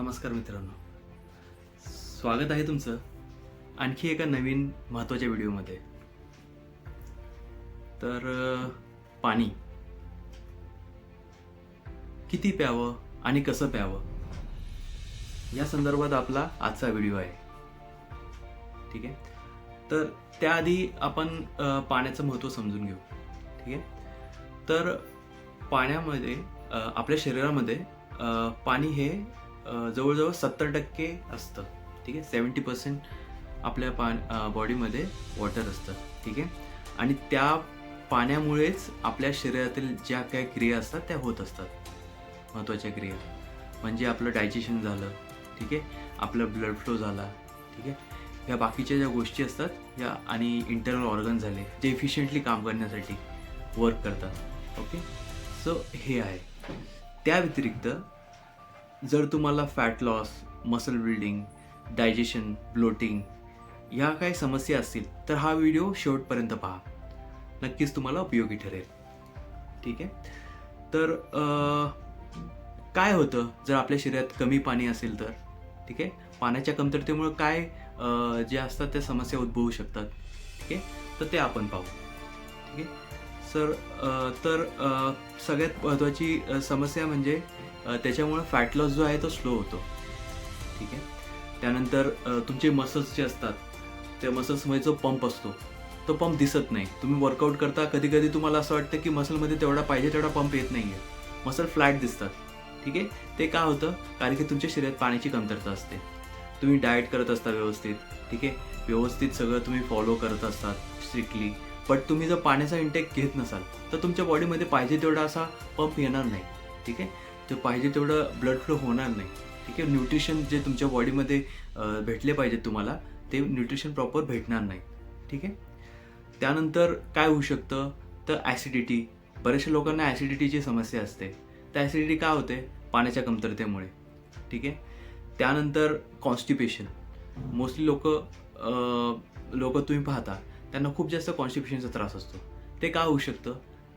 नमस्कार मित्रांनो. स्वागत आहे तुमचं आणखी एका नवीन महत्त्वाच्या व्हिडिओमध्ये. तर पाणी. किती प्यावं आणि कसं प्यावं? या संदर्भात आपला आजचा व्हिडिओ आहे. ठीक आहे? तर त्याआधी आपण पाण्याचं महत्त्व समजून घेऊ. ठीक आहे? तर पाण्यामध्ये आपल्या शरीरामध्ये पाणी हे जवळजवळ सत्तर टक्के असतं. ठीक आहे? सेवन्टी पर्सेंट आपल्या पा बॉडीमध्ये वॉटर असतं. ठीक आहे? आणि त्या पाण्यामुळेच आपल्या शरीरातील ज्या काही क्रिया असतात त्या होत असतात. महत्त्वाच्या क्रिया. म्हणजे आपलं डायजेशन झालं. ठीक आहे? आपलं ब्लड फ्लो झाला. ठीक आहे? ह्या बाकीच्या ज्या गोष्टी असतात या आणि इंटरनल ऑर्गन झाले जे इफिशियंटली काम करण्यासाठी वर्क करतात. ओके सो हे आहे. त्या व्यतिरिक्त जर तुम्हाला fat loss muscle building digestion bloating ह्या काही समस्या असतील तर हा व्हिडिओ शेवटपर्यंत पहा. नक्कीच तुम्हाला उपयोगी ठरेल. ठीक आहे? तर काय होतं? जर आपल्या शरीरात कमी पाणी असेल तर ठीक आहे? पाण्याच्या कमतरतेमुळे काय जे असतात त्या समस्या उद्भवू शकतात? ठीक आहे? तर ते आपण पाहू. ठीक आहे? सर तर सगळ्यात महत्त्वाची समस्या म्हणजे त्याच्यामुळे फॅट लॉस जो आहे तो स्लो होतो. ठीक आहे? त्यानंतर तुमचे मसल्स जे असतात त्या मसल्समध्ये जो पंप असतो तो पंप दिसत नाही. तुम्ही वर्कआउट करता कधी कधी तुम्हाला असं वाटतं की मसलमध्ये तेवढा पाहिजे तेवढा पंप येत नाही आहे मसल फ्लॅट दिसतात. ठीक आहे? ते का होतं? कारण की तुमच्या शरीरात पाण्याची कमतरता असते. तुम्ही डाएट करत असता व्यवस्थित. ठीक आहे? व्यवस्थित सगळं तुम्ही फॉलो करत असतात स्ट्रिक्टली बट तुम्ही जर पाण्याचा इंटेक घेत नसाल तर तुमच्या बॉडीमध्ये पाहिजे तेवढा असा पंप येणार नाही. ठीक आहे? तर पाहिजे तेवढं ब्लड फ्लो होणार नाही. ठीक आहे? न्यूट्रिशन जे तुमच्या बॉडीमध्ये भेटले पाहिजेत तुम्हाला ते न्यूट्रिशन प्रॉपर भेटणार नाही. ठीक आहे? त्यानंतर काय होऊ शकतं? तर ॲसिडिटी बऱ्याचशा लोकांना ॲसिडिटीची समस्या असते. तर ॲसिडिटी का होते? पाण्याच्या कमतरतेमुळे. ठीक आहे? त्यानंतर कॉन्स्टिपेशन मोस्टली लोक लोक तुम्ही पाहता त्यांना खूप जास्त कॉन्स्टिपेशनचा त्रास असतो. ते का होऊ शकतं?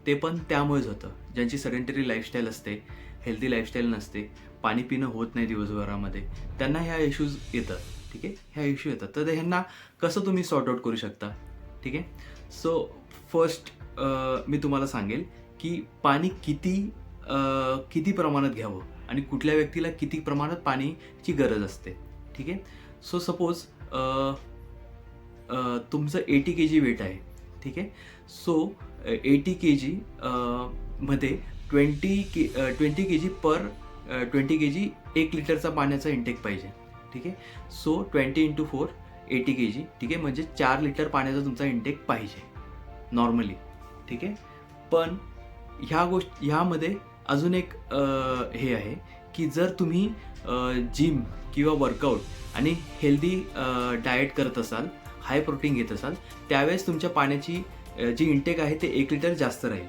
ते पण त्यामुळेच होतं. ज्यांची सडेंटरी लाईफस्टाईल असते हेल्दी लाईफस्टाईल नसते पाणी पिणं होत नाही दिवसभरामध्ये. त्यांना ह्या इश्यूज येतात ठीक आहे? ह्या इश्यू येतात. तर ह्यांना कसं तुम्ही सॉर्ट आउट करू शकता? ठीक आहे? सो फर्स्ट मी तुम्हाला सांगेल की पाणी किती किती प्रमाणात घ्यावं आणि कुठल्या व्यक्तीला किती प्रमाणात पाणीची गरज असते ठीक आहे? सो सपोज तुमचं एटी के जी वेट आहे ठीक आहे? सो एटी के जी मध्ये twenty K twenty K G per twenty K G एक लिटरचा पाण्याचा इंटेक पाहिजे ठीक आहे? So twenty into four eighty K G ठीक आहे? म्हणजे चार लिटर पाण्याचा तुमचा इंटेक पाहिजे नॉर्मली ठीक आहे? पण ह्या गोष्ट ह्यामध्ये अजून एक हे आहे की जर तुम्ही जिम किंवा वर्कआउट आणि हेल्दी डाएट करत असाल हाय प्रोटीन घेत असाल त्यावेळेस तुमच्या पाण्याची जी इंटेक आहे ते एक लिटर जास्त राहील.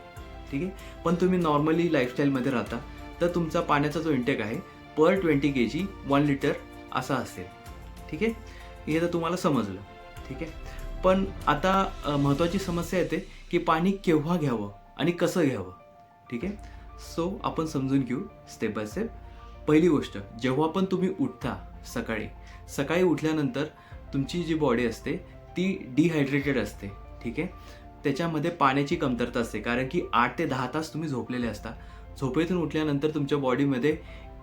ठीक आहे? पण तुम्ही नॉर्मली लाईफस्टाईलमध्ये राहता तर तुमचा पाण्याचा जो इंटेक आहे per twenty K G one litre असा असेल. ठीक आहे? हे तर तुम्हाला समजलं. ठीक आहे? पण आता महत्त्वाची समस्या येते की पाणी केव्हा घ्यावं आणि कसं घ्यावं. ठीक आहे? सो आपण समजून घेऊ स्टेप बाय स्टेप पहिली गोष्ट जेव्हा पण तुम्ही उठता सकाळी सकाळी उठल्यानंतर तुमची जी बॉडी असते ती डिहायड्रेटेड असते. ठीक आहे? त्याच्यामध्ये पाण्याची कमतरता असते. कारण की आठ ते दहा तास तुम्ही झोपलेले असता. झोपेतून उठल्यानंतर तुमच्या बॉडीमध्ये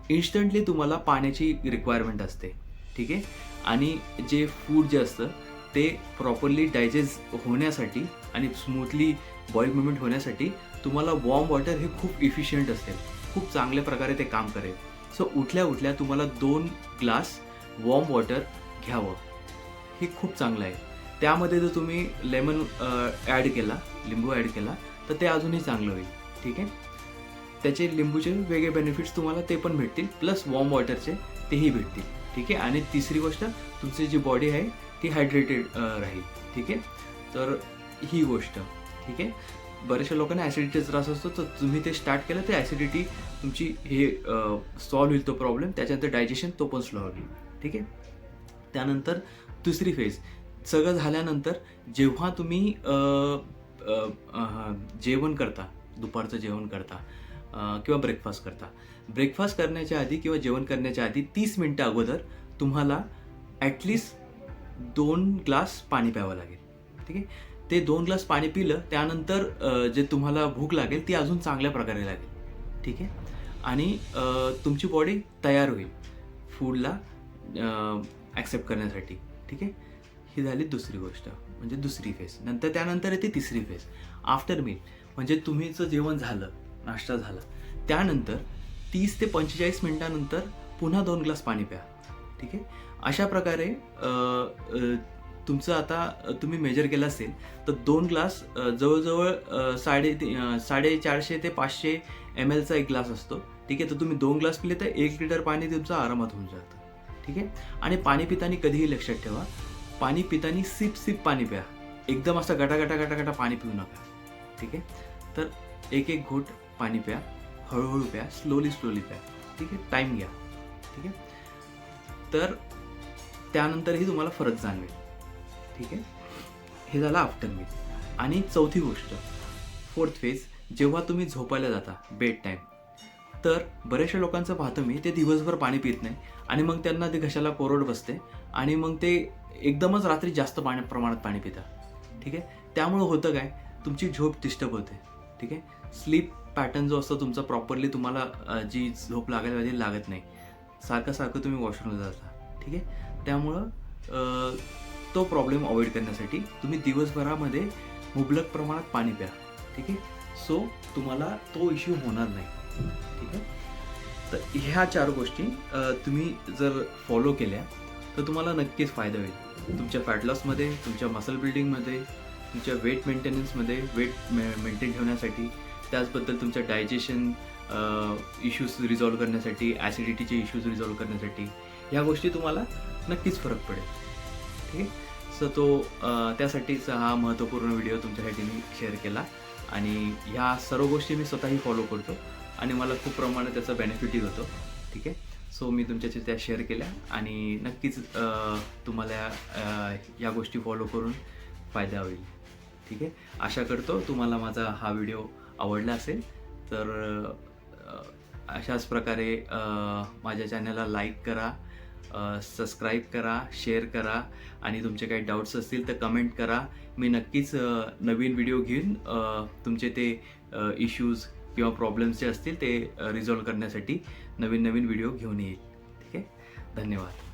इन्स्टंटली तुम्हाला पाण्याची रिक्वायरमेंट असते. ठीक आहे? आणि जे फूड जे असतं ते प्रॉपरली डायजेस्ट होण्यासाठी आणि स्मूथली बॉईल मुवमेंट होण्यासाठी तुम्हाला वॉर्म वॉटर हे खूप इफिशियंट असेल खूप चांगल्या प्रकारे ते काम करेल. सो उठल्या उठल्या तुम्हाला दोन ग्लास वॉर्म वॉटर घ्यावं. हे खूप चांगलं आहे. त्यामध्ये जर तुम्ही लेमन ॲड केला लिंबू ॲड केला तर ते अजूनही चांगलं होईल. ठीक आहे? त्याचे लिंबूचे वेगळे बेनिफिट्स तुम्हाला ते पण भेटतील प्लस वॉर्म वॉटरचे तेही भेटतील. ठीक आहे? आणि तिसरी गोष्ट तुमची जी बॉडी आहे ती हायड्रेटेड राहील. ठीक आहे? तर ही गोष्ट. ठीक आहे? बऱ्याचशा लोकांना ॲसिडिटीचा त्रास असतो तर तुम्ही ते स्टार्ट केलं तर ॲसिडिटी तुमची हे सॉल्व्ह होईल तो प्रॉब्लेम त्याच्यानंतर डायजेशन तो पण स्लो होईल. ठीक आहे? त्यानंतर दुसरी फेज सगळं झाल्यानंतर जेव्हा तुम्ही जेवण करता दुपारचं जेवण करता किंवा ब्रेकफास्ट करता ब्रेकफास्ट करण्याच्या आधी किंवा जेवण करण्याच्या आधी तीस मिनटं अगोदर तुम्हाला ॲटलिस्ट दोन ग्लास पाणी प्यावं लागेल. ठीक आहे? ते दोन ग्लास पाणी पिलं त्यानंतर जे तुम्हाला भूक लागेल ती अजून चांगल्या प्रकारे लागेल. ठीक आहे? आणि तुमची बॉडी तयार होईल. फूडला ॲक्सेप्ट करण्यासाठी. ठीक आहे? ही झाली दुसरी गोष्ट म्हणजे दुसरी फेज नंतर त्यानंतर येते तिसरी फेज आफ्टर मील म्हणजे तुम्हीचं जेवण झालं नाश्ता झाला. त्यानंतर तीस ते पंचेचाळीस मिनिटानंतर पुन्हा दोन ग्लास पाणी प्या. ठीक आहे? अशा प्रकारे तुमचं आता तुम्ही मेजर केलं असेल तर दोन ग्लास जवळजवळ साडे साडेचारशे ते पाचशे एम एलचा एक ग्लास असतो. ठीक आहे? तर तुम्ही दोन ग्लास पिले तर एक लिटर पाणी तुमचं आरामात होऊन जातं. ठीक आहे? आणि पाणी पिताना कधीही लक्षात ठेवा. पाणी पिताना सिप सिप पाणी प्या. एकदम असं गटा गटा गटा गटा पाणी पिऊ नका. ठीक आहे? तर एक एक घोट पाणी प्या. हळूहळू प्या. स्लोली स्लोली प्या. ठीक आहे? टाईम घ्या. ठीक आहे? तर त्यानंतरही तुम्हाला फरक जाणवेल. ठीक आहे? हे झालं आफ्टर मील आणि चौथी गोष्ट. फोर्थ फेज जेव्हा तुम्ही झोपायला जाता बेड टाईम तर बऱ्याचशा लोकांचं पाहतो मी ते दिवसभर पाणी पित नाही. आणि मग त्यांना ते घशाला कोरड बसते. आणि मग ते एकदमच रात्री जास्त पाण्या प्रमाणात पाणी पिता. ठीक आहे? त्यामुळं होतं काय? तुमची झोप डिस्टर्ब होते. ठीक आहे? स्लीप पॅटर्न जो असतो तुमचा प्रॉपरली तुम्हाला जी झोप लागायला पाहिजे लागत नाही. सारखं सारखं तुम्ही वॉशरूमला जाता. ठीक आहे? त्यामुळं तो प्रॉब्लेम अवॉइड करण्यासाठी तुम्ही दिवसभरामध्ये मुबलक प्रमाणात पाणी प्या. ठीक आहे? सो तुम्हाला तो इश्यू होणार नाही. ठीक आहे? तर ह्या चार गोष्टी तुम्ही जर फॉलो केल्या तर तुम्हाला नक्कीच फायदा होईल. तुमच्या फॅट लॉसमध्ये तुमच्या मसल बिल्डिंगमध्ये तुमच्या वेट मेंटेनन्समध्ये वेट मे मेंटेन ठेवण्यासाठी त्याचबद्दल तुमच्या डायजेशन इश्यूज रिझॉल्व करण्यासाठी ॲसिडिटीचे इश्यूज रिझॉल्व करण्यासाठी ह्या गोष्टी तुम्हाला नक्कीच फरक पडेल. ठीक आहे सो तो त्यासाठीचा त्यासाठीच हा महत्त्वपूर्ण व्हिडिओ तुमच्यासाठी मी शेअर केला आणि ह्या सर्व गोष्टी मी स्वतःही फॉलो करतो आणि मला खूप प्रमाणात त्याचा बेनिफिटही होतो. ठीक आहे? सो मी तुमच्याशी त्या शेअर केल्या आणि नक्कीच तुम्हाला या गोष्टी फॉलो करून फायदा होईल. ठीक आहे? आशा करतो तुम्हाला माझा हा व्हिडिओ आवडला असेल तर अशाच प्रकारे माझ्या चॅनलला लाईक करा सबस्क्राईब करा शेअर करा आणि तुमचे काही डाऊट्स असतील तर कमेंट करा. मी नक्कीच नवीन व्हिडिओ घेऊन तुमचे ते इश्यूज किंवा प्रॉब्लेम्स जे असतील ते रिझॉल्व करण्यासाठी नवीन नवीन व्हिडिओ घेऊन येईल. ठीक आहे? धन्यवाद.